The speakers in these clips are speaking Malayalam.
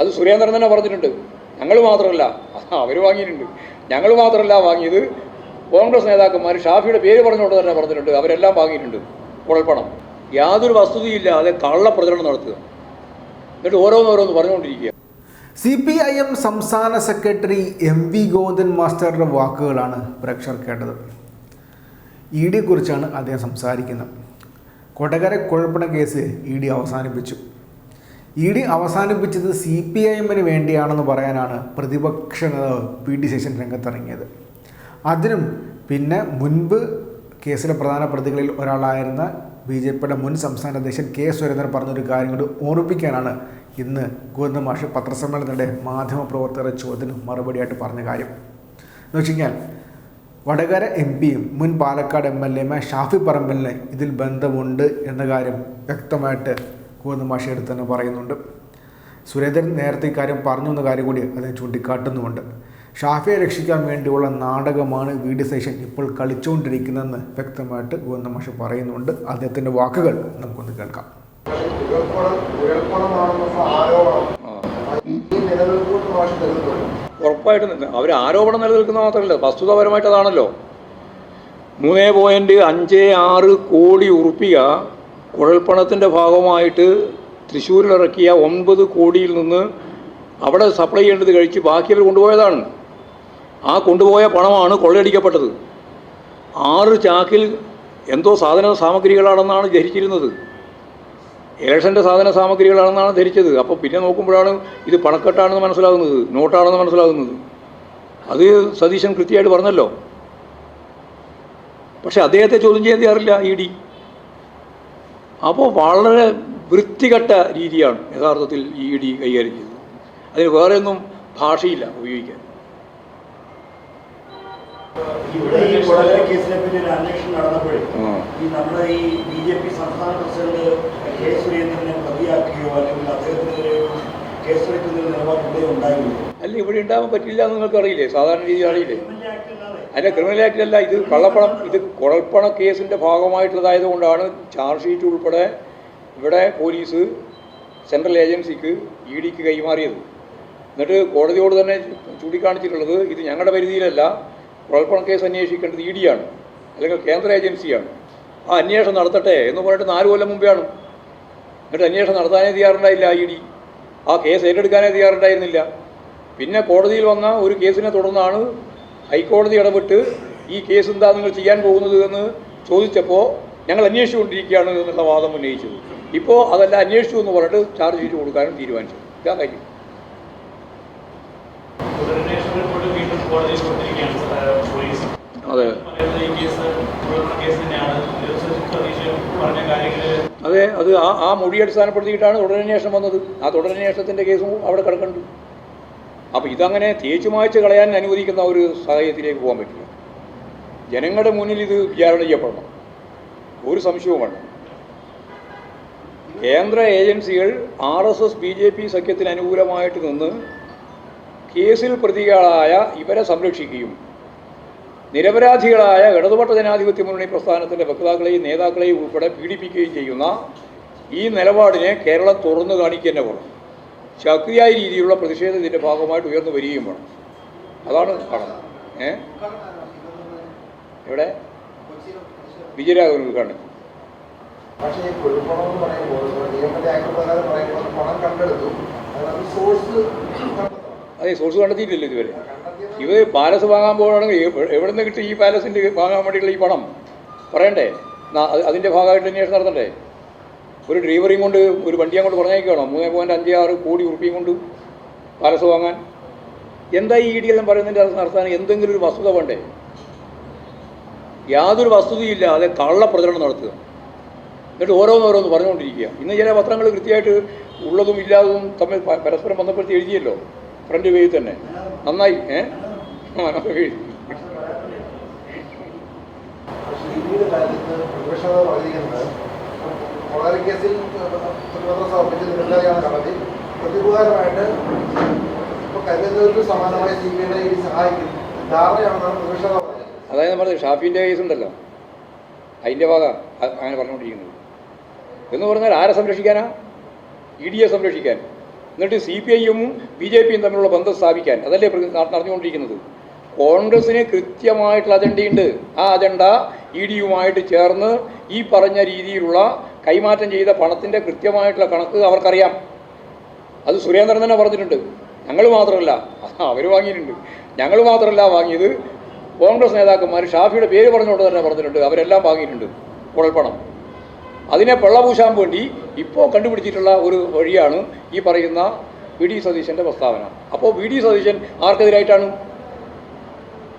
അത് സുരേന്ദ്രൻ തന്നെ പറഞ്ഞിട്ടുണ്ട്. ഞങ്ങൾ മാത്രമല്ല അവർ വാങ്ങിയിട്ടുണ്ട്. ഞങ്ങൾ മാത്രമല്ല വാങ്ങിയത് കോൺഗ്രസ് നേതാക്കന്മാർ ഷാഫിയുടെ പേര് പറഞ്ഞുകൊണ്ട് തന്നെ പറഞ്ഞിട്ടുണ്ട്. അവരെല്ലാം വാങ്ങിയിട്ടുണ്ട്. കുഴൽപ്പണം യാതൊരു വസ്തുതയില്ലാതെ കള്ള പ്രചരണം നടത്തുക. എന്നിട്ട് ഓരോന്നോരോന്ന് പറഞ്ഞുകൊണ്ടിരിക്കുക. സി പി ഐ എം സംസ്ഥാന സെക്രട്ടറി എം വി ഗോവിന്ദൻ മാസ്റ്ററുടെ വാക്കുകളാണ് പ്രേക്ഷകർ കേട്ടത് ഇ ഡിയെക്കുറിച്ചാണ് അദ്ദേഹം സംസാരിക്കുന്നത്. കൊടകര കുഴപ്പണ കേസ് ഇ ഡി അവസാനിപ്പിച്ചു. ഇ ഡി അവസാനിപ്പിച്ചത് സി പി ഐ എമ്മിന് വേണ്ടിയാണെന്ന് പറയാനാണ് പ്രതിപക്ഷ നേതാവ് പി ടി ശേഷൻ രംഗത്തിറങ്ങിയത്. അതിനും പിന്നെ മുൻപ് കേസിലെ പ്രധാന പ്രതികളിൽ ഒരാളായിരുന്ന ബി ജെ പിയുടെ മുൻ സംസ്ഥാന അധ്യക്ഷൻ കെ സുരേന്ദ്രൻ പറഞ്ഞൊരു കാര്യം കൂടി ഓർമ്മിപ്പിക്കാനാണ് ഇന്ന് ഗോവിന്ദ മാഷ് പത്രസമ്മേളനത്തിന്റെ മാധ്യമപ്രവർത്തകരുടെ ചോദ്യത്തിന് മറുപടിയായിട്ട് പറഞ്ഞ കാര്യം. എന്ന് വെച്ച് കഴിഞ്ഞാൽ വടകര എം പിയും മുൻ പാലക്കാട് എം എൽ എയുമായ ഷാഫി പറമ്പലിന് ഇതിൽ ബന്ധമുണ്ട് എന്ന കാര്യം വ്യക്തമായിട്ട് ഗോവിന്ദ മാഷി എടുത്ത് തന്നെ പറയുന്നുണ്ട്. സുരേന്ദ്രൻ നേരത്തെ ഇക്കാര്യം പറഞ്ഞു എന്ന കാര്യം കൂടി അദ്ദേഹം ചൂണ്ടിക്കാട്ടുന്നുമുണ്ട്. ഷാഫിയെ രക്ഷിക്കാൻ വേണ്ടിയുള്ള നാടകമാണ് വി ഡി സേഷൻ ഇപ്പോൾ കളിച്ചുകൊണ്ടിരിക്കുന്നതെന്ന് വ്യക്തമായിട്ട് ഗോവിന്ദ മാഷി പറയുന്നുണ്ട്. അദ്ദേഹത്തിന്റെ വാക്കുകൾ നമുക്കൊന്ന് കേൾക്കാം. ഉറപ്പായിട്ടും അവർ ആരോപണം നിലനിൽക്കുന്ന മാത്രമല്ല വസ്തുതാപരമായിട്ട് അതാണല്ലോ മൂന്ന് പോയിന്റ് അഞ്ച് ആറ് കോടി ഉറുപ്പിക കുഴൽപ്പണത്തിന്റെ ഭാഗമായിട്ട് തൃശ്ശൂരിലിറക്കിയ ഒൻപത് കോടിയിൽ നിന്ന് അവിടെ സപ്ലൈ ചെയ്യേണ്ടത് കഴിച്ച് ബാക്കിയവർ കൊണ്ടുപോയതാണ്. ആ കൊണ്ടുപോയ പണമാണ് കൊള്ളയടിക്കപ്പെട്ടത്. ആറ് ചാക്കിൽ എന്തോ സാധന സാമഗ്രികളാണെന്നാണ് ധരിച്ചിരുന്നത്. ഇലക്ഷന്റെ സാധന സാമഗ്രികളാണെന്നാണ് ധരിച്ചത്. അപ്പോൾ പിന്നെ നോക്കുമ്പോഴാണ് ഇത് പണക്കെട്ടാണെന്ന് മനസ്സിലാകുന്നത് നോട്ടാണെന്ന് മനസ്സിലാകുന്നത്. അത് സതീശൻ കൃത്യമായിട്ട് പറഞ്ഞല്ലോ. പക്ഷേ അദ്ദേഹത്തെ ചോദ്യം ചെയ്യാൻ തയ്യാറില്ല ഇ ഡി. അപ്പോൾ വളരെ വൃത്തികെട്ട രീതിയാണ് യഥാർത്ഥത്തിൽ ഇ ഡി കൈകാര്യം ചെയ്തത് അതിന് വേറെ ഒന്നും ഭാഷയില്ല ഉപയോഗിക്കാൻ. ഇവിടെ ഈ കൊടകര കേസിനെ പറ്റി ഒരു അന്വേഷണം നടന്നപ്പോൾ ഈ നമ്മുടെ ഈ ബി ജെ പി സംസ്ഥാന പ്രസിഡന്റ് കെ സുരേന്ദ്രനെ പ്രതിയാക്കുകയോ അല്ലെങ്കിൽ നിലപാട് ഇവിടെ ഉണ്ടായിരുന്നു അല്ല ഇവിടെ ഉണ്ടാവാൻ പറ്റില്ല എന്ന് നിങ്ങൾക്ക് അറിയില്ലേ സാധാരണ രീതി അറിയില്ലേ? ക്രിമിനൽ ആക്ട് അല്ല ക്രിമിനൽ ആക്ടിലല്ല. ഇത് കള്ളപ്പണം ഇത് കുഴൽപ്പണ കേസിന്റെ ഭാഗമായിട്ടുള്ളതായത് കൊണ്ടാണ് ചാർജ് ഷീറ്റ് ഉൾപ്പെടെ ഇവിടെ പോലീസ് സെൻട്രൽ ഏജൻസിക്ക് ഇ ഡിക്ക് കൈമാറിയത്. എന്നിട്ട് കോടതിയോട് തന്നെ ചൂണ്ടിക്കാണിച്ചിട്ടുള്ളത് ഇത് ഞങ്ങളുടെ പരിധിയിലല്ല കുഴൽപ്പണ കേസ് അന്വേഷിക്കേണ്ടത് ഇ ഡിയാണ് അല്ലെങ്കിൽ കേന്ദ്ര ഏജൻസിയാണ് ആ അന്വേഷണം നടത്തട്ടെ എന്ന് പറഞ്ഞിട്ട് നാല് കൊല്ലം മുമ്പെയാണ്. എന്നിട്ട് അന്വേഷണം നടത്താനേ തയ്യാറുണ്ടായില്ല ഇ ഡി ആ കേസ് ഏറ്റെടുക്കാനേ തയ്യാറുണ്ടായിരുന്നില്ല. പിന്നെ കോടതിയിൽ വന്ന ഒരു കേസിനെ തുടർന്നാണ് ഹൈക്കോടതി ഇടപെട്ട് ഈ കേസ് എന്താ നിങ്ങൾ ചെയ്യാൻ പോകുന്നത് എന്ന് ചോദിച്ചപ്പോൾ ഞങ്ങൾ അന്വേഷിച്ചുകൊണ്ടിരിക്കുകയാണ് എന്നുള്ള വാദം ഉന്നയിച്ചത്. ഇപ്പോൾ അതല്ല അന്വേഷിച്ചു എന്ന് പറഞ്ഞിട്ട് ചാർജ് ഷീറ്റ് കൊടുക്കാനും തീരുമാനിച്ചു. ഇതാ കാര്യം. അതെ. അതെ അത് ആ ആ മൊഴി അടിസ്ഥാനപ്പെടുത്തിയിട്ടാണ് തുടരന്വേഷണം വന്നത്. ആ തുടരന്വേഷണത്തിന്റെ കേസും അവിടെ കിടക്കുന്നുണ്ട്. അപ്പോൾ ഇതങ്ങനെ തേച്ചു മായ്ച്ച് കളയാൻ അനുവദിക്കുന്ന ഒരു സാഹചര്യത്തിലേക്ക് പോകാൻ പറ്റില്ല. ജനങ്ങളുടെ മുന്നിൽ ഇത് വിചാരണ ചെയ്യപ്പെടണം. ഒരു സംശയവും വേണ്ട. കേന്ദ്ര ഏജൻസികൾ R S S B J P സഖ്യത്തിന് അനുകൂലമായിട്ട് നിന്ന് കേസിൽ പ്രതികളായ ഇവരെ സംരക്ഷിക്കുകയും നിരപരാധികളായ ഇടതുപക്ഷ ജനാധിപത്യ മുന്നണി പ്രസ്ഥാനത്തിന്റെ വക്താക്കളെയും നേതാക്കളെയും ഉൾപ്പെടെ പീഡിപ്പിക്കുകയും ചെയ്യുന്ന ഈ നിലപാടിനെ കേരളം തുറന്നു കാണിക്കുക തന്നെ വേണം. ശക്തിയായ രീതിയിലുള്ള പ്രതിഷേധം ഇതിന്റെ ഭാഗമായിട്ട് ഉയർന്നു വരികയും വേണം. അതാണ് കാണുന്നത് ഏ? ഇവിടെ വിജയരാഘവൻ ഉദ്ഘാടനം. പക്ഷേ ആക്ട് പ്രകാരം പണം അതെ സോഴ്സ് കണ്ടെത്തിയിട്ടില്ല ഇതുവരെ. ഇവർ പാലസ് വാങ്ങാൻ പോകുകയാണെങ്കിൽ എവ- എവിടെ നിന്ന് കിട്ടി ഈ പാലസിന്റെ വാങ്ങാൻ വേണ്ടിയിട്ടുള്ള ഈ പണം? പറയണ്ടേ? അതിന്റെ ഭാഗമായിട്ട് അന്വേഷണം നടത്തണ്ടേ? ഒരു ഡ്രൈവറെയും കൊണ്ട് ഒരു വണ്ടി അങ്ങോട്ട് പറഞ്ഞേക്കണം മൂന്ന് പോയിന്റ് അഞ്ച് ആറ് കോടി ഉറുപ്പിയും കൊണ്ട് പാലസ് വാങ്ങാൻ? എന്താ ഈ ഇടി ഡി എല്ലാം പറയുന്നതിന്റെ നടത്താൻ എന്തെങ്കിലും ഒരു വസ്തുത വേണ്ടേ? യാതൊരു വസ്തുതയില്ലാതെ കള്ള പ്രചരണം നടത്തുക. എന്നിട്ട് ഓരോന്നോരോന്ന് പറഞ്ഞുകൊണ്ടിരിക്കുക. ഇന്ന് ചില പത്രങ്ങൾ കൃത്യമായിട്ട് ഉള്ളതും ഇല്ലാത്തതും തമ്മിൽ പരസ്പരം ബന്ധപ്പെടുത്തി എഴുതിയല്ലോ. ഫ്രണ്ട് പേജിൽ തന്നെ. നന്നായി ഏ? പ്രതികൂലമായിട്ട് സഹായിക്കും അതായത് നമ്മൾ ഷാഫിന്റെ കേസ് ഉണ്ടല്ലോ. അതിന്റെ ഭാഗ അങ്ങനെ പറഞ്ഞുകൊണ്ടിരിക്കുന്നത്. എന്ന് പറഞ്ഞാൽ ആരെ സംരക്ഷിക്കാനാ? ഇ ഡിയെ സംരക്ഷിക്കാൻ. എന്നിട്ട് സി പി ഐയും ബി ജെ പിയും തമ്മിലുള്ള ബന്ധം സ്ഥാപിക്കാൻ. അതല്ലേ നടന്നുകൊണ്ടിരിക്കുന്നത്? കോൺഗ്രസിന് കൃത്യമായിട്ടുള്ള അജണ്ടയുണ്ട്. ആ അജണ്ട ഇ ഡിയുമായിട്ട് ചേർന്ന് ഈ പറഞ്ഞ രീതിയിലുള്ള കൈമാറ്റം ചെയ്ത പണത്തിന്റെ കൃത്യമായിട്ടുള്ള കണക്ക് അവർക്കറിയാം. അത് സുരേന്ദ്രൻ തന്നെ പറഞ്ഞിട്ടുണ്ട്. ഞങ്ങൾ മാത്രമല്ല അവർ വാങ്ങിയിട്ടുണ്ട്. ഞങ്ങൾ മാത്രമല്ല വാങ്ങിയത് കോൺഗ്രസ് നേതാക്കന്മാർ ഷാഫിയുടെ പേര് പറഞ്ഞുകൊണ്ട് തന്നെ പറഞ്ഞിട്ടുണ്ട്. അവരെല്ലാം വാങ്ങിയിട്ടുണ്ട്. കുഴൽപ്പണം. അതിനെ പള്ളപൂശാൻ വേണ്ടി ഇപ്പോൾ കണ്ടുപിടിച്ചിട്ടുള്ള ഒരു വഴിയാണ് ഈ പറയുന്ന വി ഡി സതീശന്റെ പ്രസ്താവന. അപ്പോൾ വി ഡി സതീശൻ ആർക്കെതിരായിട്ടാണ്?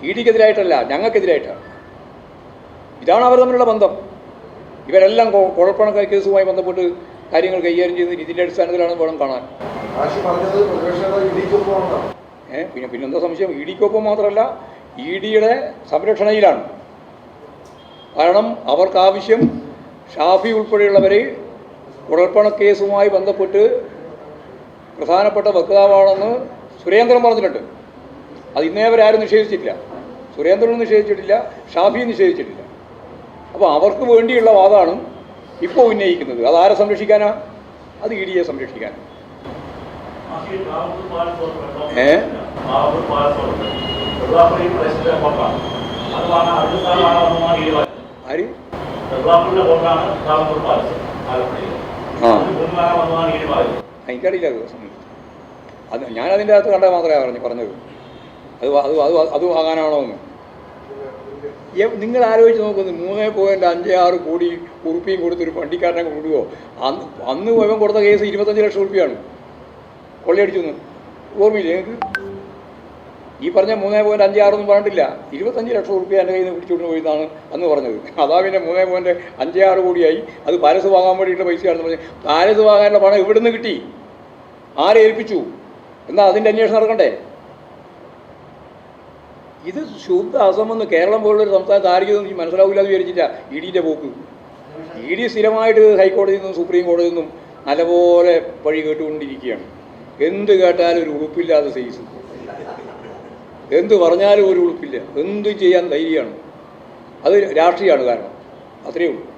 ഇ ഡിക്കെതിരായിട്ടല്ല ഞങ്ങൾക്കെതിരായിട്ടാണ്. ഇതാണ് അവർ തമ്മിലുള്ള ബന്ധം. ഇവരെല്ലാം കുഴപ്പണ കേസുമായി ബന്ധപ്പെട്ട് കാര്യങ്ങൾ കൈകാര്യം ചെയ്യുന്ന ഇതിന്റെ അടിസ്ഥാനത്തിലാണ് വേണം കാണാൻ. ആഷി പറഞ്ഞത് പ്രതിപക്ഷ നേതാവ് ഇടിക്കൊപ്പമാണെന്നാണ് ഏ പിന്നെ പിന്നെന്താ സംശയം? ഇ ഡിക്കൊപ്പം മാത്രമല്ല ഇ ഡിയുടെ സംരക്ഷണയിലാണ്. കാരണം അവർക്ക് ആവശ്യം ഷാഫി ഉൾപ്പെടെയുള്ളവരെ കുഴൽപ്പണ കേസുമായി ബന്ധപ്പെട്ട് പ്രധാനപ്പെട്ട വക്താവാണെന്ന് സുരേന്ദ്രൻ പറഞ്ഞിട്ടുണ്ട്. അത് ഇന്നേ വരെ ആരും നിഷേധിച്ചിട്ടില്ല. സുരേന്ദ്രനും നിഷേധിച്ചിട്ടില്ല ഷാഫിയും നിഷേധിച്ചിട്ടില്ല. അപ്പോൾ അവർക്ക് വേണ്ടിയുള്ള വാദമാണ് ഇപ്പോൾ ഉന്നയിക്കുന്നത്. അത് ആരെ സംരക്ഷിക്കാനാ? അത് ഇ ഡിയെ വെള്ളം ഏ? ആര്? കോട്ടാണ് പാലസ് ആലപ്പുഴയിൽ. എനിക്കറിയില്ല അത് അത് ഞാൻ അതിന്റെ അകത്ത് കണ്ടാൽ മാത്രമേ പറഞ്ഞു പറഞ്ഞത്. അത് അത് അത് അത് വാങ്ങാനാണോ എന്ന്. നിങ്ങൾ ആലോചിച്ച് നോക്കുന്നത് മൂന്ന് പോയിന്റ് അഞ്ച് ആറ് കോടി ഉറുപ്പിയും കൊടുത്തൊരു വണ്ടിക്കാരനെ കൊടുക്കുമോ അന്ന് അന്ന് ഇവൻ കൊടുത്ത കേസ് ഇരുപത്തഞ്ച് ലക്ഷം ഉറുപ്പിയാണ്. കൊള്ളയടിച്ചു ഓർമ്മയില്ലേ നിങ്ങൾക്ക് ഈ പറഞ്ഞ മൂന്നേ പോയിന്റ് അഞ്ച് ആറൊന്നും പറഞ്ഞിട്ടില്ല. ഇരുപത്തഞ്ച് ലക്ഷം റുപ്യ എന്റെ കയ്യിൽ നിന്ന് പിടിച്ചുകൊണ്ട് പോയതാണ് അന്ന് പറഞ്ഞത്. അതാ പിന്നെ മൂന്നേ പോയിന്റ് അഞ്ച് ആറ് കോടിയായി. അത് പാലസ് വാങ്ങാൻ വേണ്ടിയിട്ട് പൈസയാണെന്ന് പറഞ്ഞു പാലസ് വാങ്ങാനുള്ള പണം ഇവിടുന്ന് കിട്ടി? ആരെ ഏൽപ്പിച്ചു? എന്നാൽ അതിന്റെ അന്വേഷണം നടക്കണ്ടേ? ഇത് ശുദ്ധ അസമെന്ന് കേരളം പോലുള്ളൊരു സംസ്ഥാനത്ത് ആർക്കും എനിക്ക് മനസ്സിലാവില്ല എന്ന് വിചാരിച്ചില്ല. ഇ ഡിന്റെ പോക്ക്. ഇ ഡി സ്ഥിരമായിട്ട് ഹൈക്കോടതിയിൽ നിന്നും സുപ്രീം കോടതിയിൽ നിന്നും നല്ലപോലെ വഴി കേട്ടുകൊണ്ടിരിക്കുകയാണ്. എന്ത് കേട്ടാലും ഒരു ഉറുപ്പില്ലാതെ സൈസ്. എന്ത് പറഞ്ഞാലും ഒരു ഉളുപ്പില്ല. എന്തും ചെയ്യാൻ ധൈര്യമാണ്. അത് രാഷ്ട്രീയമാണ് കാരണം. അത്രയേ ഉള്ളൂ.